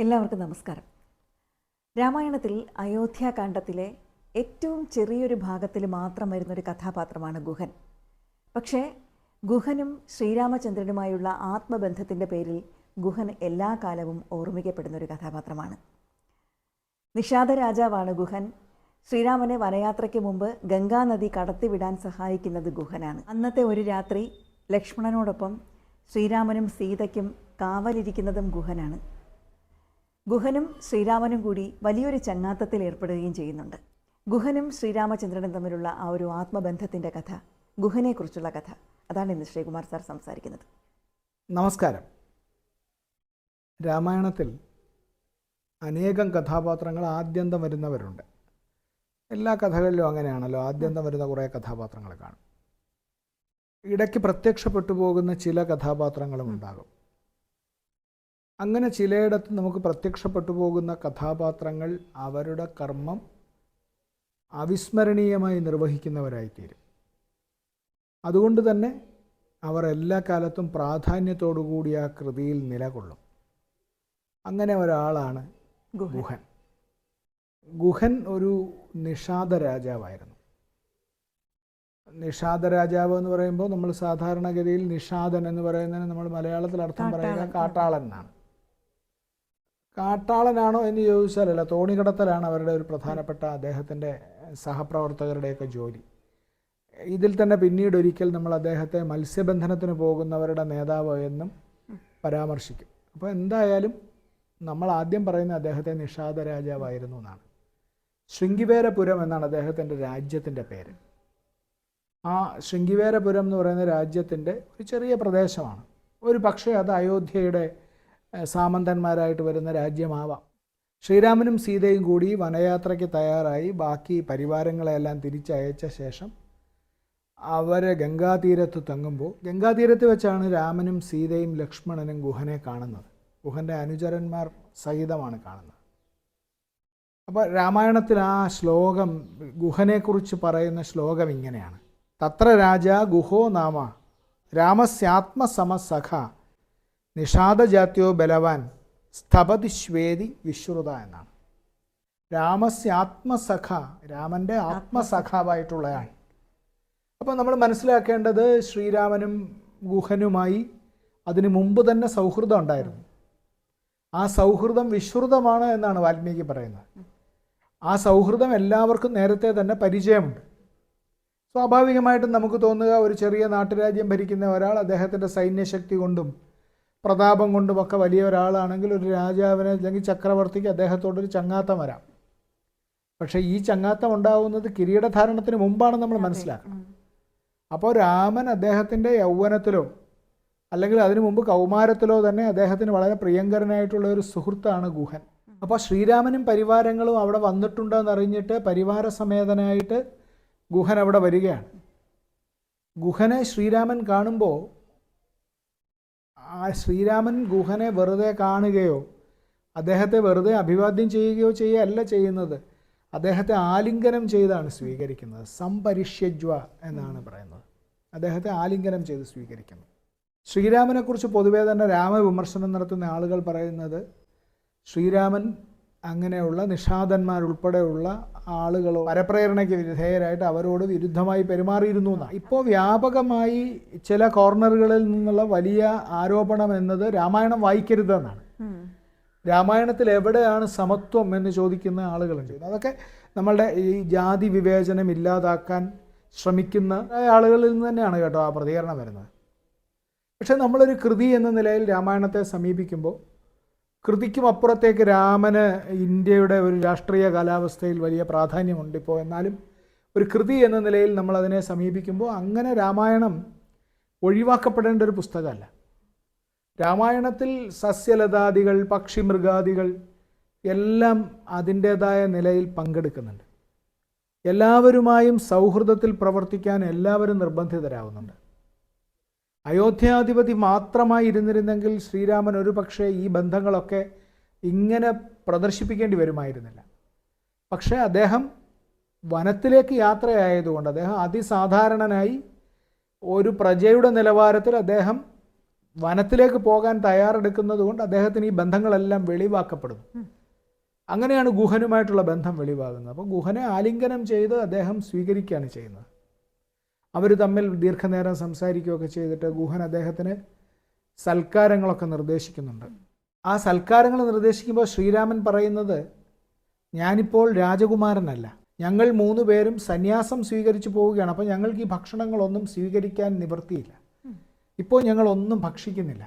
എല്ലാവർക്കും നമസ്കാരം. രാമായണത്തിൽ അയോധ്യാകാന്ഡത്തിലെ ഏറ്റവും ചെറിയൊരു ഭാഗത്തിൽ മാത്രം വരുന്നൊരു കഥാപാത്രമാണ് ഗുഹൻ. പക്ഷേ ഗുഹനും ശ്രീരാമചന്ദ്രനുമായുള്ള ആത്മബന്ധത്തിന്റെ പേരിൽ ഗുഹൻ എല്ലാ കാലവും ഓർമ്മിക്കപ്പെടുന്നൊരു കഥാപാത്രമാണ്. നിഷാദ രാജാവാണ് ഗുഹൻ. ശ്രീരാമനെ വനയാത്രയ്ക്ക് മുമ്പ് ഗംഗാനദി കടത്തിവിടാൻ സഹായിക്കുന്നത് ഗുഹനാണ്. അന്നത്തെ ഒരു രാത്രി ലക്ഷ്മണനോടൊപ്പം ശ്രീരാമനും സീതയ്ക്കും കാവലിരിക്കുന്നതും ഗുഹനാണ്. ഗുഹനും ശ്രീരാമനും കൂടി വലിയൊരു ചങ്ങാത്തത്തിൽ ഏർപ്പെടുകയും ചെയ്യുന്നുണ്ട്. ഗുഹനും ശ്രീരാമചന്ദ്രനും തമ്മിലുള്ള ആ ഒരു ആത്മബന്ധത്തിന്റെ കഥ ഗുഹനെക്കുറിച്ചുള്ള കഥ. അതാണ് ഇന്ന് ശ്രീകുമാർ സാർ സംസാരിക്കുന്നത്. നമസ്കാരം. രാമായണത്തിൽ അനേകം കഥാപാത്രങ്ങൾ ആദ്യന്തം വരുന്നവരുണ്ട്. എല്ലാ കഥകളിലും അങ്ങനെയാണല്ലോ ആദ്യന്തം വരുന്ന കുറേ കഥാപാത്രങ്ങൾ കാണും. ഇടയ്ക്ക് പ്രത്യക്ഷപ്പെട്ടു പോകുന്ന ചില കഥാപാത്രങ്ങളും ഉണ്ടാകും. അങ്ങനെ ചിലയിടത്ത് നമുക്ക് പ്രത്യക്ഷപ്പെട്ടു പോകുന്ന കഥാപാത്രങ്ങൾ അവരുടെ കർമ്മം അവിസ്മരണീയമായി നിർവഹിക്കുന്നവരായിത്തീരും. അതുകൊണ്ട് തന്നെ അവർ എല്ലാ കാലത്തും പ്രാധാന്യത്തോടുകൂടി ആ കൃതിയിൽ നിലകൊള്ളും. അങ്ങനെ ഒരാളാണ് ഗുഹൻ. ഗുഹൻ. ഒരു നിഷാദ രാജാവായിരുന്നു. നിഷാദ രാജാവ് എന്ന് പറയുമ്പോൾ നമ്മൾ സാധാരണഗതിയിൽ നിഷാദൻ എന്ന് പറയുന്നതിന് നമ്മൾ മലയാളത്തിൽ അർത്ഥം പറയുക. കാട്ടാളൻ എന്നാണ്. കാട്ടാളനാണോ എന്ന് ചോദിച്ചാലല്ല തോണികടത്തലാണ് അവരുടെ ഒരു പ്രധാനപ്പെട്ട അദ്ദേഹത്തിന്റെ സഹപ്രവർത്തകരുടെയൊക്കെ ജോലി. ഇതിൽ തന്നെ പിന്നീട് ഒരിക്കൽ നമ്മൾ അദ്ദേഹത്തെ മത്സ്യബന്ധനത്തിന് പോകുന്നവരുടെ നേതാവ് എന്നും പരാമർശിക്കും. അപ്പോൾ എന്തായാലും നമ്മൾ ആദ്യം പറയുന്ന അദ്ദേഹത്തെ നിഷാദ രാജാവായിരുന്നു എന്നാണ്. ശൃംഗിവേരപുരം എന്നാണ് അദ്ദേഹത്തിന്റെ രാജ്യത്തിന്റെ പേര്. ആ ശൃംഗിവേരപുരം എന്ന് പറയുന്ന രാജ്യത്തിന്റെ ഒരു ചെറിയ പ്രദേശമാണ്. ഒരു പക്ഷേ അത് അയോധ്യയുടെ സാമന്തന്മാരായിട്ട് വരുന്ന രാജ്യമാവാം. ശ്രീരാമനും സീതയും കൂടി വനയാത്രയ്ക്ക് തയ്യാറായി. ബാക്കി പരിവാരങ്ങളെല്ലാം തിരിച്ചയച്ച ശേഷം അവർ ഗംഗാതീരത്ത് തങ്ങുമ്പോൾ ഗംഗാതീരത്ത് വെച്ചാണ് രാമനും സീതയും ലക്ഷ്മണനും ഗുഹനെ കാണുന്നത്. ഗുഹന്റെ അനുചരന്മാർ സഹിതമാണ് കാണുന്നത്. അപ്പോൾ രാമായണത്തിൽ ആ ശ്ലോകം ഗുഹനെക്കുറിച്ച് പറയുന്ന ശ്ലോകം ഇങ്ങനെയാണ്. തത്ര രാജ ഗുഹോ നാമ രാമസ്യാത്മസമസഖ നിഷാദജാത്യോ ബലവാൻ സ്ഥപതി ശ്വേതി വിശ്രുത എന്നാണ്. രാമസ്യ രാമസ്യാത്മസഖ രാമന്റെ ആത്മസഖാവായിട്ടുള്ളയാൾ. അപ്പോൾ നമ്മൾ മനസ്സിലാക്കേണ്ടത് ശ്രീരാമനും ഗുഹനുമായി അതിനു മുമ്പ് തന്നെ സൗഹൃദം ഉണ്ടായിരുന്നു. ആ സൗഹൃദം വിശ്രുതമാണ് എന്നാണ് വാൽമീകി പറയുന്നത്. ആ സൗഹൃദം എല്ലാവർക്കും നേരത്തെ തന്നെ പരിചയമുണ്ട്. സ്വാഭാവികമായിട്ടും നമുക്ക് തോന്നുക ഒരു ചെറിയ നാട്ടുരാജ്യം ഭരിക്കുന്ന ഒരാൾ അദ്ദേഹത്തിന്റെ സൈന്യശക്തി കൊണ്ടും പ്രതാപം കൊണ്ടുമൊക്കെ വലിയ ഒരാളാണെങ്കിൽ ഒരു രാജാവിനെ അല്ലെങ്കിൽ ചക്രവർത്തിക്ക് അദ്ദേഹത്തോടൊരു ചങ്ങാത്തം വരാം. പക്ഷേ ഈ ചങ്ങാത്തം ഉണ്ടാവുന്നത് കിരീടധാരണത്തിന് മുമ്പാണ് നമ്മൾ മനസ്സിലാക്കുന്നത് അപ്പോൾ രാമൻ അദ്ദേഹത്തിന്റെ യൗവനത്തിലോ അല്ലെങ്കിൽ അതിനു മുമ്പ് കൗമാരത്തിലോ തന്നെ അദ്ദേഹത്തിന് വളരെ പ്രിയങ്കരനായിട്ടുള്ള ഒരു സുഹൃത്താണ് ഗുഹൻ. അപ്പോൾ ശ്രീരാമനും പരിവാരങ്ങളും അവിടെ വന്നിട്ടുണ്ടെന്ന് അറിഞ്ഞിട്ട് പരിവാര സമേതനായിട്ട് ഗുഹൻ അവിടെ വരികയാണ്. ഗുഹനെ ശ്രീരാമൻ കാണുമ്പോൾ ആ ശ്രീരാമൻ ഗുഹനെ വെറുതെ കാണുകയോ അദ്ദേഹത്തെ വെറുതെ അഭിവാദ്യം ചെയ്യുകയോ ചെയ്യുകയല്ല ചെയ്യുന്നത്. അദ്ദേഹത്തെ ആലിംഗനം ചെയ്താണ് സ്വീകരിക്കുന്നത്. സംപരിഷ്യജ്വ എന്നാണ് പറയുന്നത്. അദ്ദേഹത്തെ ആലിംഗനം ചെയ്ത് സ്വീകരിക്കുന്നു. ശ്രീരാമനെക്കുറിച്ച് പൊതുവേ തന്നെ രാമവിമർശനം നടത്തുന്ന ആളുകൾ പറയുന്നത് ശ്രീരാമൻ അങ്ങനെയുള്ള നിഷാദന്മാരുൾപ്പെടെയുള്ള ആളുകളോ പരപ്രേരണയ്ക്ക് വിധേയരായിട്ട് അവരോട് വിരുദ്ധമായി പെരുമാറിയിരുന്നു എന്നാണ് ഇപ്പോൾ വ്യാപകമായി ചില കോർണറുകളിൽ നിന്നുള്ള വലിയ ആരോപണം എന്നത് രാമായണം വായിക്കരുതെന്നാണ്. രാമായണത്തിൽ എവിടെയാണ് സമത്വം എന്ന് ചോദിക്കുന്ന ആളുകളുണ്ട് അതൊക്കെ നമ്മളുടെ ഈ ജാതി വിവേചനം ഇല്ലാതാക്കാൻ ശ്രമിക്കുന്ന ആളുകളിൽ നിന്ന് തന്നെയാണ് കേട്ടോ ആ പ്രതികരണം വരുന്നത്. പക്ഷെ നമ്മളൊരു കൃതി എന്ന നിലയിൽ രാമായണത്തെ സമീപിക്കുമ്പോൾ കൃതിക്കും അപ്പുറത്തേക്ക് രാമന് ഇന്ത്യയുടെ ഒരു രാഷ്ട്രീയ കാലാവസ്ഥയിൽ വലിയ പ്രാധാന്യമുണ്ട് ഇപ്പോൾ. എന്നാലും ഒരു കൃതി എന്ന നിലയിൽ നമ്മൾ അതിനെ സമീപിക്കുമ്പോൾ അങ്ങനെ രാമായണം ഒഴിവാക്കപ്പെടേണ്ട ഒരു പുസ്തകമല്ല. രാമായണത്തിൽ സസ്യലതാദികൾ പക്ഷിമൃഗാദികൾ എല്ലാം അതിന്റേതായ നിലയിൽ പങ്കെടുക്കുന്നുണ്ട്. എല്ലാവരുമായും സൗഹൃദത്തിൽ പ്രവർത്തിക്കാൻ എല്ലാവരും നിർബന്ധിതരാകുന്നുണ്ട് അയോധ്യാധിപതി മാത്രമായി ഇരുന്നിരുന്നെങ്കിൽ ശ്രീരാമൻ ഒരു പക്ഷേ ഈ ബന്ധങ്ങളൊക്കെ ഇങ്ങനെ പ്രദർശിപ്പിക്കേണ്ടി വരുമായിരുന്നില്ല. പക്ഷേ അദ്ദേഹം വനത്തിലേക്ക് യാത്രയായതുകൊണ്ട് അദ്ദേഹം അതിസാധാരണനായി ഒരു പ്രജയുടെ നിലവാരത്തിൽ അദ്ദേഹം വനത്തിലേക്ക് പോകാൻ തയ്യാറെടുക്കുന്നത് കൊണ്ട് അദ്ദേഹത്തിന് ഈ ബന്ധങ്ങളെല്ലാം വെളിവാക്കപ്പെടുന്നു. അങ്ങനെയാണ് ഗുഹനുമായിട്ടുള്ള ബന്ധം വെളിവാകുന്നത്. അപ്പോൾ ഗുഹനെ ആലിംഗനം ചെയ്ത് അദ്ദേഹം സ്വീകരിക്കുകയാണ് ചെയ്യുന്നത്. അവർ തമ്മിൽ ദീർഘനേരം സംസാരിക്കുകയൊക്കെ ചെയ്തിട്ട് ഗുഹൻ അദ്ദേഹത്തിന് സൽക്കാരങ്ങളൊക്കെ നിർദ്ദേശിക്കുന്നുണ്ട്. ആ സൽക്കാരങ്ങൾ നിർദ്ദേശിക്കുമ്പോൾ ശ്രീരാമൻ പറയുന്നത് ഞാനിപ്പോൾ രാജകുമാരനല്ല. ഞങ്ങൾ മൂന്ന് പേരും സന്യാസം സ്വീകരിച്ചു പോവുകയാണ്. അപ്പോൾ ഞങ്ങൾക്ക് ഈ ഭക്ഷണങ്ങളൊന്നും സ്വീകരിക്കാൻ നിവൃത്തിയില്ല. ഇപ്പോൾ ഞങ്ങളൊന്നും ഭക്ഷിക്കുന്നില്ല.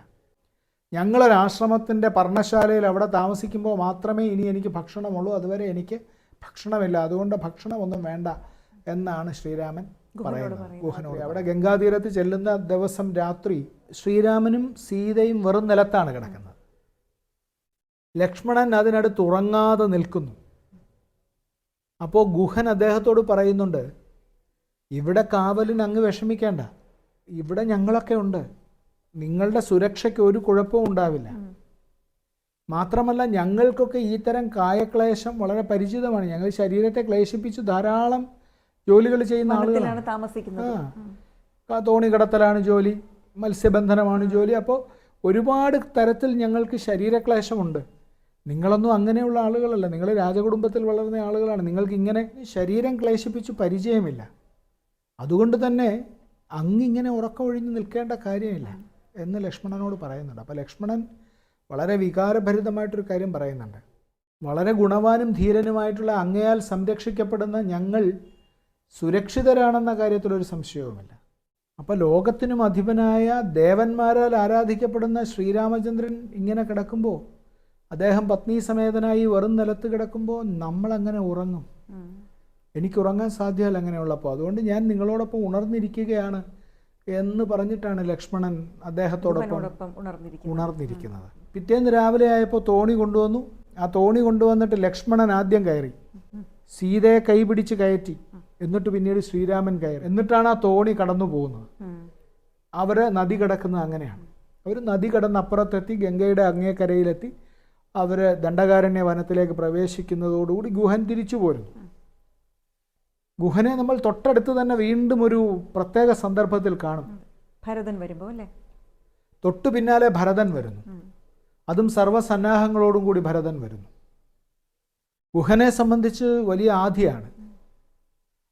ഞങ്ങളൊരാശ്രമത്തിന്റെ പർണശാലയിൽ അവിടെ താമസിക്കുമ്പോൾ മാത്രമേ ഇനി എനിക്ക് ഭക്ഷണമുള്ളൂ. അതുവരെ എനിക്ക് ഭക്ഷണമില്ല. അതുകൊണ്ട് ഭക്ഷണമൊന്നും വേണ്ട എന്നാണ് ശ്രീരാമൻ പറയുന്നത് ഗുഹനോട് അവിടെ ഗംഗാതീരത്ത് ചെല്ലുന്ന ദിവസം രാത്രി ശ്രീരാമനും സീതയും വെറും നിലത്താണ് കിടക്കുന്നത്. ലക്ഷ്മണൻ അതിനടുത്ത് ഉറങ്ങാതെ നിൽക്കുന്നു. അപ്പോൾ ഗുഹൻ അദ്ദേഹത്തോട് പറയുന്നുണ്ട് ഇവിടെ കാവലിന് അങ്ങ് വിഷമിക്കേണ്ട. ഇവിടെ ഞങ്ങളൊക്കെ ഉണ്ട്. നിങ്ങളുടെ സുരക്ഷയ്ക്ക് ഒരു കുഴപ്പവും ഉണ്ടാവില്ല. മാത്രമല്ല ഞങ്ങൾക്കൊക്കെ ഈ തരം കായക്ലേശം വളരെ പരിചിതമാണ്. ഞങ്ങൾ ശരീരത്തെ ക്ലേശിപ്പിച്ച് ധാരാളം ജോലികൾ ചെയ്യുന്ന ആളുകളാണ്. താമസിക്കുന്നത്. തോണി കടത്തലാണ് ജോലി മത്സ്യബന്ധനമാണ് ജോലി. അപ്പോൾ ഒരുപാട് തരത്തിൽ ഞങ്ങൾക്ക് ശരീരക്ലേശമുണ്ട്. നിങ്ങളൊന്നും അങ്ങനെയുള്ള ആളുകളല്ല. നിങ്ങൾ രാജകുടുംബത്തിൽ വളർന്ന ആളുകളാണ്. നിങ്ങൾക്ക് ഇങ്ങനെ ശരീരം ക്ലേശിപ്പിച്ച് പരിചയമില്ല. അതുകൊണ്ട് തന്നെ അങ്ങിങ്ങനെ ഉറക്കമൊഴിഞ്ഞ് നിൽക്കേണ്ട കാര്യമില്ല എന്ന് ലക്ഷ്മണനോട് പറയുന്നുണ്ട്. അപ്പോൾ ലക്ഷ്മണൻ വളരെ വികാരഭരിതമായിട്ടൊരു കാര്യം പറയുന്നുണ്ട്. വളരെ ഗുണവാനും ധീരനുമായിട്ടുള്ള അങ്ങയാൽ സംരക്ഷിക്കപ്പെടുന്ന ഞങ്ങൾ സുരക്ഷിതരാണെന്ന കാര്യത്തിൽ ഒരു സംശയവുമില്ല. അപ്പോൾ ലോകത്തിനും അധിപനായ ദേവന്മാരാൽ ആരാധിക്കപ്പെടുന്ന ശ്രീരാമചന്ദ്രൻ ഇങ്ങനെ കിടക്കുമ്പോൾ അദ്ദേഹം പത്നി സമേതനായി വെറും നിലത്ത് കിടക്കുമ്പോൾ നമ്മളങ്ങനെ ഉറങ്ങും. എനിക്ക് ഉറങ്ങാൻ സാധ്യമല്ല അങ്ങനെയുള്ളപ്പോൾ അതുകൊണ്ട് ഞാൻ നിങ്ങളോടൊപ്പം ഉണർന്നിരിക്കുകയാണ് എന്ന് പറഞ്ഞിട്ടാണ് ലക്ഷ്മണൻ അദ്ദേഹത്തോടൊപ്പം ഉണർന്നിരിക്കുന്നത്. പിറ്റേന്ന് രാവിലെ ആയപ്പോൾ തോണി കൊണ്ടുവന്നു. ആ തോണി കൊണ്ടുവന്നിട്ട് ലക്ഷ്മണൻ ആദ്യം കയറി. സീതയെ കൈപിടിച്ച് കയറ്റി. എന്നിട്ട് പിന്നീട് ശ്രീരാമൻ കയറി. എന്നിട്ടാണ് ആ തോണി കടന്നു പോകുന്നത്. അവർ നദി കിടക്കുന്നത് അങ്ങനെയാണ്. അവർ നദി കടന്ന് അപ്പുറത്തെത്തി ഗംഗയുടെ അങ്ങേക്കരയിലെത്തി അവർ ദണ്ഡകാരണ്യ വനത്തിലേക്ക് പ്രവേശിക്കുന്നതോടുകൂടി ഗുഹൻ തിരിച്ചു പോരുന്നു. ഗുഹനെ നമ്മൾ തൊട്ടടുത്ത് തന്നെ വീണ്ടും ഒരു പ്രത്യേക സന്ദർഭത്തിൽ കാണും. ഭരതൻ വരുമ്പോ അല്ലേ? തൊട്ടു പിന്നാലെ ഭരതൻ വരുന്നു. അതും സർവസന്നാഹങ്ങളോടും കൂടി ഭരതൻ വരുന്നു. ഗുഹനെ സംബന്ധിച്ച് വലിയ ആധിയാണ്.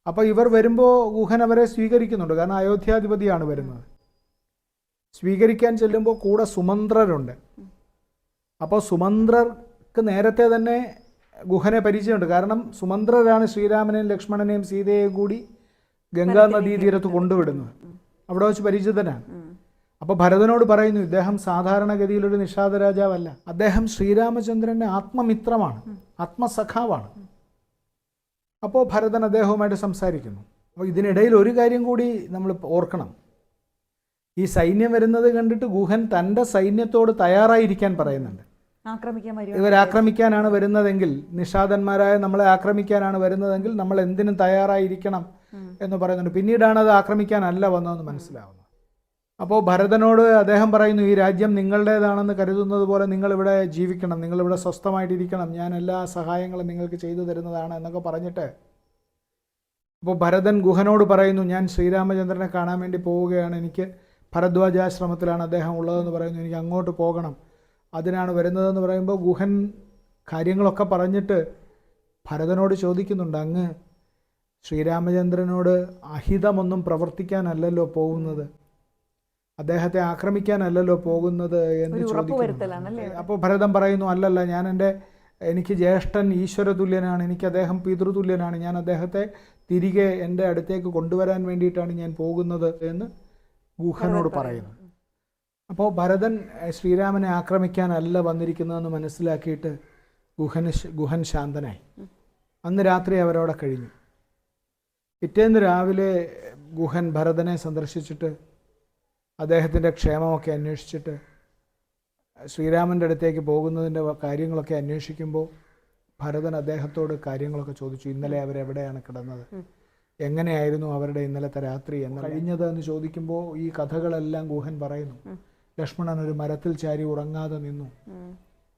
അപ്പോൾ ഇവർ വരുമ്പോൾ ഗുഹൻ അവരെ സ്വീകരിക്കുന്നുണ്ട്. കാരണം അയോധ്യാധിപതിയാണ് വരുന്നത്. സ്വീകരിക്കാൻ ചെല്ലുമ്പോൾ കൂടെ സുമന്ത്രരുണ്ട്. അപ്പോൾ സുമന്ത്രർക്ക് നേരത്തെ തന്നെ ഗുഹനെ പരിചയമുണ്ട്. കാരണം സുമന്ത്രരാണ് ശ്രീരാമനെയും ലക്ഷ്മണനെയും സീതയെയും കൂടി ഗംഗാ നദീ തീരത്ത് കൊണ്ടുവിടുന്നത്. അവിടെ വെച്ച് പരിചിതനാണ്. അപ്പോൾ ഭരതനോട് പറയുന്നു ഇദ്ദേഹം സാധാരണഗതിയിൽ ഒരു നിഷാദ രാജാവല്ല. അദ്ദേഹം ശ്രീരാമചന്ദ്രന്റെ ആത്മമിത്രമാണ്. ആത്മസഖാവാണ്. അപ്പോൾ ഭരതൻ അദ്ദേഹവുമായിട്ട് സംസാരിക്കുന്നു. അപ്പോൾ ഇതിനിടയിൽ ഒരു കാര്യം കൂടി നമ്മൾ ഓർക്കണം. ഈ സൈന്യം വരുന്നത് കണ്ടിട്ട് ഗുഹൻ തന്റെ സൈന്യത്തോട് തയ്യാറായിരിക്കാൻ പറയുന്നുണ്ട്. ഇവർ ആക്രമിക്കാനാണ് വരുന്നതെങ്കിൽ നിഷാദന്മാരായ നമ്മളെ ആക്രമിക്കാനാണ് വരുന്നതെങ്കിൽ നമ്മൾ എന്തിനും തയ്യാറായിരിക്കണം. എന്ന് പറയുന്നുണ്ട്. പിന്നീടാണ് അത് ആക്രമിക്കാനല്ല വന്നതെന്ന് മനസ്സിലാവുന്നത് അപ്പോൾ ഭരതനോട് അദ്ദേഹം പറയുന്നു ഈ രാജ്യം നിങ്ങളുടേതാണെന്ന് കരുതുന്നത് പോലെ നിങ്ങളിവിടെ ജീവിക്കണം നിങ്ങളിവിടെ സ്വസ്ഥമായിട്ടിരിക്കണം ഞാൻ എല്ലാ സഹായങ്ങളും നിങ്ങൾക്ക് ചെയ്തു തരുന്നതാണ് എന്നൊക്കെ പറഞ്ഞിട്ട് അപ്പോൾ ഭരതൻ ഗുഹനോട് പറയുന്നു ഞാൻ ശ്രീരാമചന്ദ്രനെ കാണാൻ വേണ്ടി പോവുകയാണ്. എനിക്ക് ഭരദ്വാജാശ്രമത്തിലാണ് അദ്ദേഹം ഉള്ളതെന്ന് പറയുന്നു. എനിക്ക് അങ്ങോട്ട് പോകണം. അതിനാണ് വരുന്നതെന്ന് പറയുമ്പോൾ ഗുഹൻ കാര്യങ്ങളൊക്കെ പറഞ്ഞിട്ട് ഭരതനോട് ചോദിക്കുന്നുണ്ട് അങ്ങ് ശ്രീരാമചന്ദ്രനോട് അഹിതമൊന്നും പ്രവർത്തിക്കാനല്ലല്ലോ പോകുന്നത് അദ്ദേഹത്തെ ആക്രമിക്കാനല്ലല്ലോ പോകുന്നത് എന്ന് ചോദിക്കുന്നു. അപ്പോൾ ഭരതം പറയുന്നു അല്ലല്ല ഞാൻ എന്റെ എനിക്ക് ജ്യേഷ്ഠൻ ഈശ്വര തുല്യനാണ് എനിക്ക് അദ്ദേഹം പിതൃതുല്യനാണ് ഞാൻ അദ്ദേഹത്തെ തിരികെ എന്റെ അടുത്തേക്ക് കൊണ്ടുവരാൻ വേണ്ടിയിട്ടാണ് ഞാൻ പോകുന്നത് എന്ന് ഗുഹനോട് പറയുന്നു. അപ്പോൾ ഭരതൻ ശ്രീരാമനെ ആക്രമിക്കാനല്ല വന്നിരിക്കുന്നതെന്ന് മനസ്സിലാക്കിയിട്ട് ഗുഹന് ഗുഹൻ ശാന്തനായി. അന്ന് രാത്രി അവരവിടെ കഴിഞ്ഞു. പിറ്റേന്ന് രാവിലെ ഗുഹൻ ഭരതനെ സന്ദർശിച്ചിട്ട് അദ്ദേഹത്തിന്റെ ക്ഷേമമൊക്കെ അന്വേഷിച്ചിട്ട് ശ്രീരാമന്റെ അടുത്തേക്ക് പോകുന്നതിന്റെ കാര്യങ്ങളൊക്കെ അന്വേഷിക്കുമ്പോൾ ഭരതൻ അദ്ദേഹത്തോട് കാര്യങ്ങളൊക്കെ ചോദിച്ചു ഇന്നലെ അവരെവിടെയാണ് കിടന്നത്? എങ്ങനെയായിരുന്നു അവരുടെ ഇന്നലത്തെ രാത്രി? എന്ന് കഴിഞ്ഞത് എന്ന് ചോദിക്കുമ്പോൾ ഈ കഥകളെല്ലാം ഗുഹൻ പറയുന്നു. ലക്ഷ്മണൻ ഒരു മരത്തിൽ ചാരി ഉറങ്ങാതെ നിന്നു.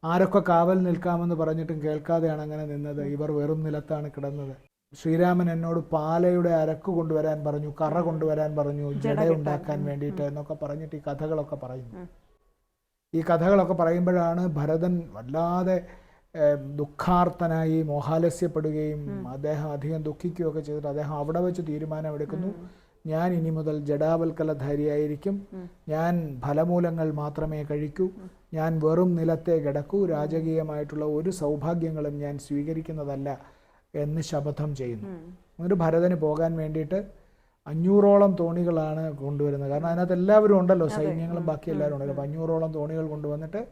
ആരൊക്കെ കാവൽ നിൽക്കാമെന്ന് പറഞ്ഞിട്ടും കേൾക്കാതെയാണ് അങ്ങനെ നിന്നത്. ഇവർ വെറും നിലത്താണ് കിടന്നത്. ശ്രീരാമൻ എന്നോട് പാലയുടെ അരക്ക് കൊണ്ടുവരാൻ പറഞ്ഞു കറ കൊണ്ടുവരാൻ പറഞ്ഞു ജട ഉണ്ടാക്കാൻ വേണ്ടിയിട്ട് എന്നൊക്കെ പറഞ്ഞിട്ട് ഈ കഥകളൊക്കെ പറയുന്നു. ഈ കഥകളൊക്കെ പറയുമ്പോഴാണ് ഭരതൻ വല്ലാതെ ദുഃഖാർത്തനായി മോഹാലസ്യപ്പെടുകയും അദ്ദേഹം അധികം ദുഃഖിക്കുകയൊക്കെ ചെയ്തിട്ട് അദ്ദേഹം അവിടെ വെച്ച് തീരുമാനമെടുക്കുന്നു ഞാൻ ഇനി മുതൽ ജഡാവൽക്കലധാരിയായിരിക്കും ഞാൻ ഫലമൂലങ്ങൾ മാത്രമേ കഴിക്കൂ. ഞാൻ വെറും നിലത്തെ കിടക്കൂ. രാജകീയമായിട്ടുള്ള ഒരു സൗഭാഗ്യങ്ങളും ഞാൻ സ്വീകരിക്കുന്നതല്ല. എന്ന് ശപഥം ചെയ്യുന്നു. എന്നിട്ട് ഭരതന് പോകാൻ വേണ്ടിയിട്ട് അഞ്ഞൂറോളം തോണികളാണ് കൊണ്ടുവരുന്നത്. കാരണം അതിനകത്ത് എല്ലാവരും ഉണ്ടല്ലോ സൈന്യങ്ങളും ബാക്കി എല്ലാവരും ഉണ്ടല്ലോ. അപ്പം അഞ്ഞൂറോളം തോണികൾ കൊണ്ടുവന്നിട്ട്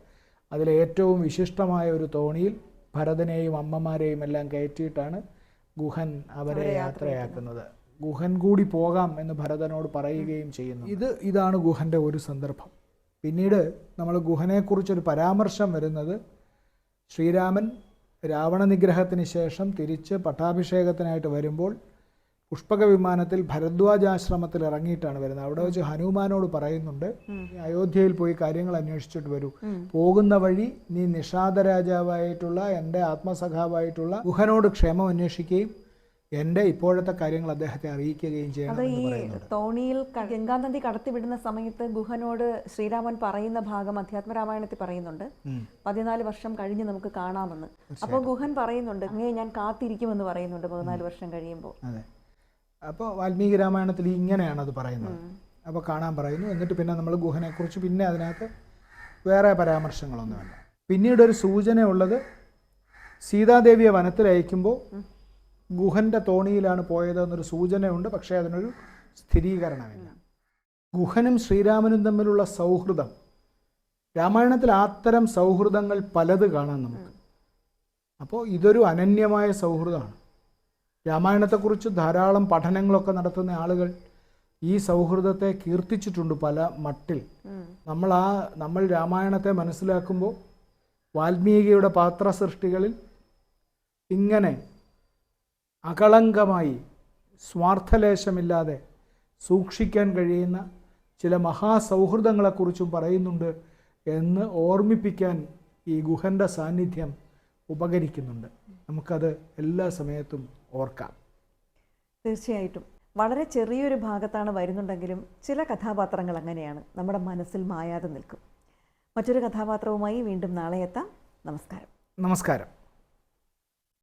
അതിൽ ഏറ്റവും വിശിഷ്ടമായ ഒരു തോണിയിൽ ഭരതനെയും അമ്മമാരെയും എല്ലാം കയറ്റിയിട്ടാണ് ഗുഹൻ അവരെ യാത്രയാക്കുന്നത്. ഗുഹൻ കൂടി പോകാം എന്ന് ഭരതനോട് പറയുകയും ചെയ്യുന്നു. ഇത് ഇതാണ് ഗുഹന്റെ ഒരു സന്ദർഭം. പിന്നീട് നമ്മൾ ഗുഹനെക്കുറിച്ചൊരു പരാമർശം വരുന്നത് ശ്രീരാമൻ രാവണ നിഗ്രഹത്തിന് ശേഷം തിരിച്ച് പട്ടാഭിഷേകത്തിനായിട്ട് വരുമ്പോൾ പുഷ്പക വിമാനത്തിൽ ഭരദ്വാജാശ്രമത്തിൽ ഇറങ്ങിയിട്ടാണ് വരുന്നത്. അവിടെ വെച്ച് ഹനുമാനോട് പറയുന്നുണ്ട് അയോധ്യയിൽ പോയി കാര്യങ്ങൾ അന്വേഷിച്ചിട്ട് വരൂ. പോകുന്ന വഴി നീ നിഷാദ രാജാവായിട്ടുള്ള എന്റെ ആത്മസഖാവായിട്ടുള്ള ഗുഹനോട് ക്ഷേമം അന്വേഷിക്കുകയും എന്റെ ഇപ്പോഴത്തെ കാര്യങ്ങൾ അദ്ദേഹത്തെ അറിയിക്കുകയും ചെയ്യണം അത് ഈ തോണിയിൽ ഗംഗാനന്ദി ഗംഗാനദി കടത്തിവിടുന്ന സമയത്ത് ഗുഹനോട് ശ്രീരാമൻ പറയുന്ന ഭാഗം അധ്യാത്മരാമായണത്തിൽ പറയുന്നുണ്ട്. പതിനാല് വർഷം കഴിഞ്ഞ് നമുക്ക് കാണാമെന്ന്. അപ്പോൾ ഗുഹൻ പറയുന്നുണ്ട് അങ്ങേ ഞാൻ കാത്തിരിക്കുമെന്ന് പറയുന്നുണ്ട് പതിനാല് വർഷം കഴിയുമ്പോൾ. അതെ. അപ്പോൾ വാൽമീകി രാമായണത്തിൽ ഇങ്ങനെയാണ് അത് പറയുന്നത്. അപ്പോൾ കാണാൻ പറയുന്നു. എന്നിട്ട് പിന്നെ നമ്മൾ ഗുഹനെക്കുറിച്ച് പിന്നെ അതിനകത്ത് വേറെ പരാമർശങ്ങളൊന്നുമില്ല. പിന്നീട് ഒരു സൂചന ഉള്ളത് സീതാദേവിയെ വനത്തിൽ അയക്കുമ്പോൾ ഗുഹന്റെ തോണിയിലാണ് പോയതെന്നൊരു സൂചനയുണ്ട് പക്ഷേ അതിനൊരു സ്ഥിരീകരണമില്ല. ഗുഹനും ശ്രീരാമനും തമ്മിലുള്ള സൗഹൃദം. രാമായണത്തിൽ അത്തരം സൗഹൃദങ്ങൾ പലത് കാണാം നമുക്ക്. അപ്പോൾ ഇതൊരു അനന്യമായ സൗഹൃദമാണ്. രാമായണത്തെക്കുറിച്ച് ധാരാളം പഠനങ്ങളൊക്കെ നടത്തുന്ന ആളുകൾ ഈ സൗഹൃദത്തെ കീർത്തിച്ചിട്ടുണ്ട് പല മട്ടിൽ. നമ്മൾ ആ നമ്മൾ രാമായണത്തെ മനസ്സിലാക്കുമ്പോൾ വാൽമീകിയുടെ പാത്ര സൃഷ്ടികളിൽ ഇങ്ങനെ അകളങ്കമായി സ്വാർത്ഥലേശമില്ലാതെ സൂക്ഷിക്കാൻ കഴിയുന്ന ചില മഹാസൗഹൃദങ്ങളെക്കുറിച്ചും പറയുന്നുണ്ട് എന്ന് ഓർമ്മിപ്പിക്കാൻ ഈ ഗുഹന്റെ സാന്നിധ്യം ഉപകരിക്കുന്നുണ്ട്. നമുക്കത് എല്ലാ സമയത്തും ഓർക്കാം. തീർച്ചയായിട്ടും. വളരെ ചെറിയൊരു ഭാഗത്താണ് വരുന്നുണ്ടെങ്കിലും ചില കഥാപാത്രങ്ങൾ അങ്ങനെയാണ്. നമ്മുടെ മനസ്സിൽ മായാതെ നിൽക്കും. മറ്റൊരു കഥാപാത്രവുമായി വീണ്ടും നാളെ എത്താം. നമസ്കാരം. നമസ്കാരം.